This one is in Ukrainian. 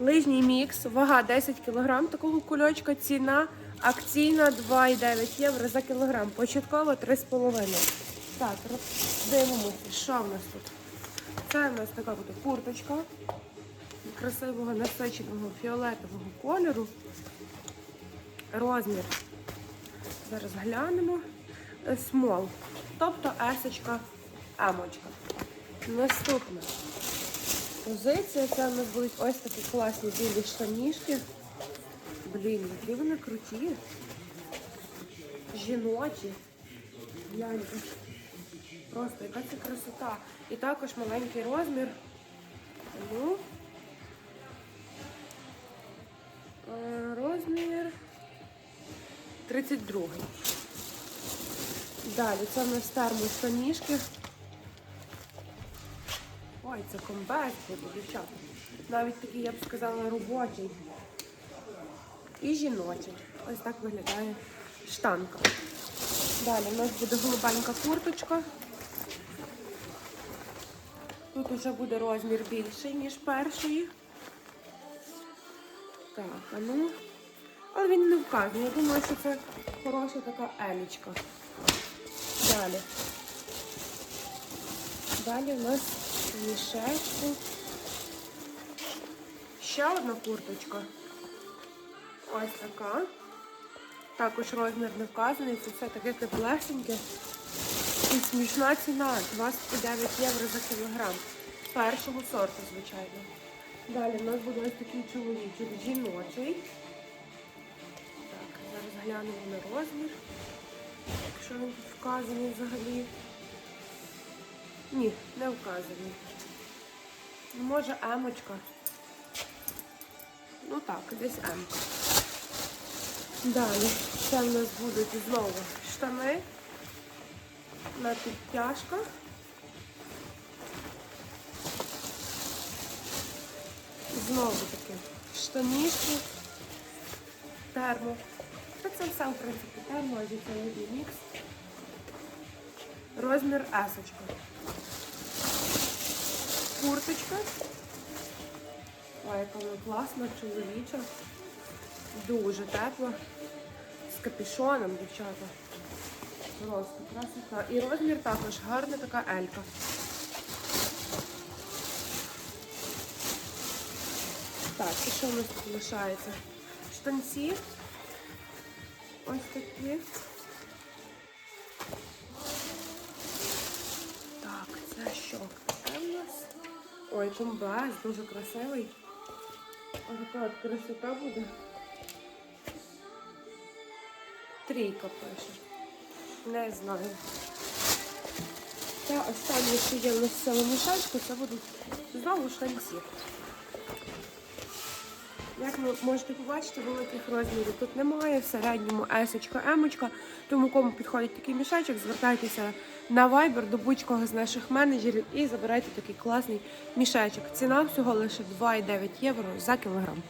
Лижній мікс, вага 10 кг такого кульочка, ціна акційна 2,9 євро за кілограм. Початково 3,5. Так, дивимося, що в нас тут. Це в нас така буде курточка красивого насиченого фіолетового кольору. Розмір. Зараз глянемо. Е, Смол. Тобто есочка, емочка. Наступна позиція. Це у нас будуть ось такі класні білі штанішки. Блін, які вони круті. Жіночі. Гляньте. Просто яка це красота. І також маленький розмір. Ну. Е, Розмір 32. Далі це в нас термоштанішки. Ой, це комбез буде, дівчата. Навіть такий, я б сказала, робочий. І жіночий. Ось так виглядає штанка. Далі у нас буде голубенька курточка. Тут вже буде розмір більший, ніж першої. Так, а ну. Але він не вказує. Я думаю, що це хороша така елічка. Далі. Далі у нас мішечку. Ще одна курточка. Ось така. Також розмір не вказаний. Це все таке теплесеньке. І смішна ціна 29 євро за кілограм. Першого сорту, звичайно. Далі у нас буде ось такий чоловічок жіночий. Так, зараз глянемо на розмір. Якщо він вказаний взагалі. Ні, не вказаний. Ну, Може емочка. Ну так, десь емка. Далі це в нас будуть знову штани на підтяжках. Знову таки штанішки, термо. Та Це все, в принципі, термо, адже це мікс. Розмір есочка. Курточка. Ой, яка вона класна, чоловіча. Дуже тепла. З капюшоном, дівчата. Просто красота. І розмір також гарна така елька. Так, і що у нас тут лишається? Штанці. Ось такі. Ой, комбез, дуже красивий. Ось така от красота буде. Трійка пише. Не знаю. Та останнє, що є в нас в цьому мішечку, це будуть знову штанці. Як ви можете побачити, великих розмірів тут немає, в середньому есочка, емочка. Тому кому підходить такий мішечок, звертайтеся на Viber до будь-кого з наших менеджерів і забирайте такий класний мішечок. Ціна всього лише 2,9 євро за кілограм.